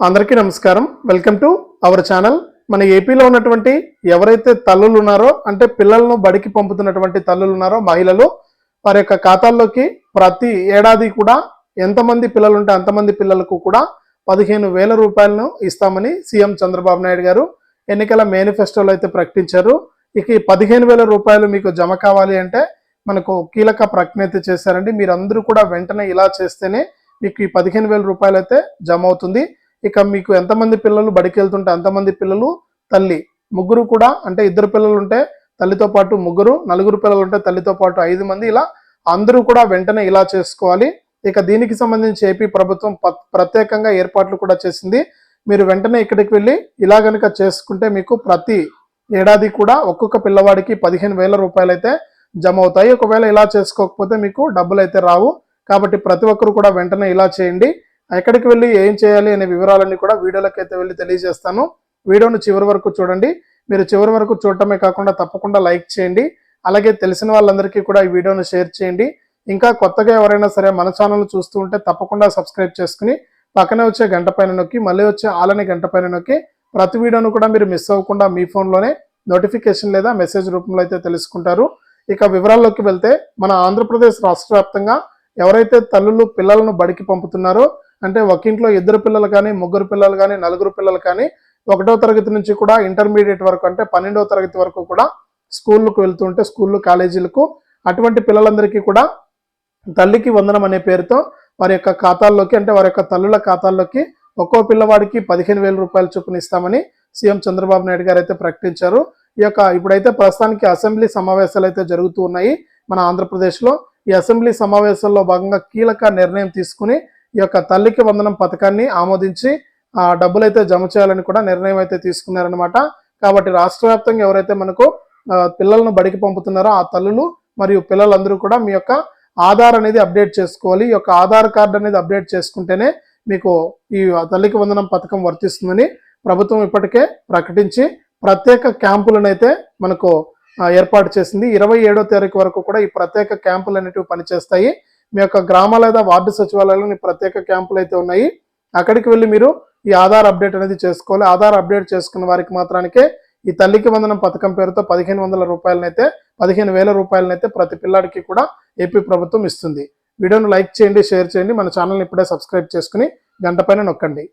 అందరికీ నమస్కారం. Welcome to our channel మన ఏపీలో ఉన్నటువంటి ఎవరైతే తల్లులు ఉన్నారో అంటే పిల్లలను బడికి పంపుతున్నటువంటి తల్లులు ఉన్నారో మహిళలు వారి యొక్క ఖాతాల్లోకి ప్రతి ఏడాది కూడా ఎంతమంది పిల్లలు ఉంటే అంతమంది పిల్లలకు కూడా పదిహేను వేల రూపాయలను ఇస్తామని సీఎం చంద్రబాబు నాయుడు గారు ఎన్నికల మేనిఫెస్టోలో అయితే ప్రకటించారు. ఇక ఈ పదిహేను వేల రూపాయలు మీకు జమ కావాలి అంటే మనకు కీలక ప్రకటన అయితే చేశారండి. మీరందరూ కూడా వెంటనే ఇలా చేస్తేనే మీకు ఈ పదిహేను వేల రూపాయలు అయితే జమ అవుతుంది. ఇక మీకు ఎంతమంది పిల్లలు బడికి వెళ్తుంటే అంతమంది పిల్లలు తల్లి. ముగ్గురు కూడా అంటే ఇద్దరు పిల్లలు ఉంటే తల్లితో పాటు ముగ్గురు నలుగురు పిల్లలు ఉంటే తల్లితో పాటు ఐదు మంది. ఇలా అందరూ కూడా వెంటనే ఇలా చేసుకోవాలి. ఇక దీనికి సంబంధించి ఏపీ ప్రభుత్వం ప్రత్యేకంగా ఏర్పాట్లు కూడా చేసింది. మీరు వెంటనే ఇక్కడికి వెళ్ళి ఇలా గనుక చేసుకుంటే మీకు ప్రతి ఏడాది కూడా ఒక్కొక్క పిల్లవాడికి పదిహేను వేల రూపాయలు అయితే జమ అవుతాయి. ఒకవేళ ఇలా చేసుకోకపోతే మీకు డబ్బులు అయితే రావు. కాబట్టి ప్రతి ఒక్కరు కూడా వెంటనే ఇలా చేయండి. ఎక్కడికి వెళ్ళి ఏం చేయాలి అనే వివరాలన్నీ కూడా వీడియోలోకి అయితే వెళ్ళి తెలియజేస్తాను. వీడియోను చివరి వరకు చూడండి. మీరు చివరి వరకు చూడటమే కాకుండా తప్పకుండా లైక్ చేయండి. అలాగే తెలిసిన వాళ్ళందరికీ కూడా ఈ వీడియోను షేర్ చేయండి. ఇంకా కొత్తగా ఎవరైనా సరే మన ఛానల్ చూస్తూ ఉంటే తప్పకుండా సబ్స్క్రైబ్ చేసుకుని పక్కనే వచ్చే గంట పైన నొక్కి మళ్ళీ వచ్చే ఆలని గంట పైన నొక్కి ప్రతి వీడియోను కూడా మీరు మిస్ అవ్వకుండా మీ ఫోన్లోనే నోటిఫికేషన్ లేదా మెసేజ్ రూపంలో అయితే తెలుసుకుంటారు. ఇక వివరాల్లోకి వెళ్తే మన ఆంధ్రప్రదేశ్ రాష్ట్ర వ్యాప్తంగా ఎవరైతే తల్లులు పిల్లలను బడికి పంపుతున్నారో అంటే ఒక ఇంట్లో ఇద్దరు పిల్లలు కానీ ముగ్గురు పిల్లలు కానీ నలుగురు పిల్లలు కానీ ఒకటో తరగతి నుంచి కూడా ఇంటర్మీడియట్ వరకు అంటే పన్నెండవ తరగతి వరకు కూడా స్కూళ్ళకు వెళ్తుంటే స్కూళ్ళు కాలేజీలకు అటువంటి పిల్లలందరికీ కూడా తల్లికి వందనం అనే పేరుతో వారి యొక్క ఖాతాల్లోకి అంటే వారి యొక్క తల్లుల ఖాతాల్లోకి ఒక్కో పిల్లవాడికి పదిహేను వేల రూపాయలు చొప్పున ఇస్తామని సీఎం చంద్రబాబు నాయుడు గారు అయితే ప్రకటించారు. ఈ యొక్క ఇప్పుడైతే ప్రస్తుతానికి అసెంబ్లీ సమావేశాలు అయితే జరుగుతూ ఉన్నాయి మన ఆంధ్రప్రదేశ్లో. ఈ అసెంబ్లీ సమావేశాల్లో భాగంగా కీలక నిర్ణయం తీసుకుని ఈ యొక్క తల్లికి వందనం పథకాన్ని ఆమోదించి ఆ డబ్బులైతే జమ చేయాలని కూడా నిర్ణయం అయితే తీసుకున్నారనమాట కాబట్టి రాష్ట్ర వ్యాప్తంగా ఎవరైతే మనకు పిల్లలను బడికి పంపుతున్నారో ఆ తల్లులు మరియు పిల్లలందరూ కూడా మీ యొక్క ఆధార్ అనేది అప్డేట్ చేసుకోవాలి. ఈ యొక్క ఆధార్ కార్డు అనేది అప్డేట్ చేసుకుంటేనే మీకు ఈ తల్లికి వందనం పథకం వర్తిస్తుందని ప్రభుత్వం ఇప్పటికే ప్రకటించి ప్రత్యేక క్యాంపులను అయితే మనకు ఏర్పాటు చేసింది. ఇరవై ఏడో తారీఖు వరకు కూడా ఈ ప్రత్యేక క్యాంపులు అనేటివి పనిచేస్తాయి. మీ యొక్క గ్రామ లేదా వార్డు సచివాలయంలో ప్రత్యేక క్యాంపులు అయితే ఉన్నాయి. అక్కడికి వెళ్ళి మీరు ఈ ఆధార్ అప్డేట్ అనేది చేసుకోవాలి. ఆధార్ అప్డేట్ చేసుకున్న వారికి మాత్రానికే ఈ తల్లికి వందనం పథకం పేరుతో పదిహేను వందల రూపాయలనైతే పదిహేను వేల రూపాయలనైతే ప్రతి పిల్లాడికి కూడా ఏపీ ప్రభుత్వం ఇస్తుంది. వీడియోను లైక్ చేయండి షేర్ చేయండి. మన ఛానల్ని ఇప్పుడే సబ్స్క్రైబ్ చేసుకుని గంట పైన నొక్కండి.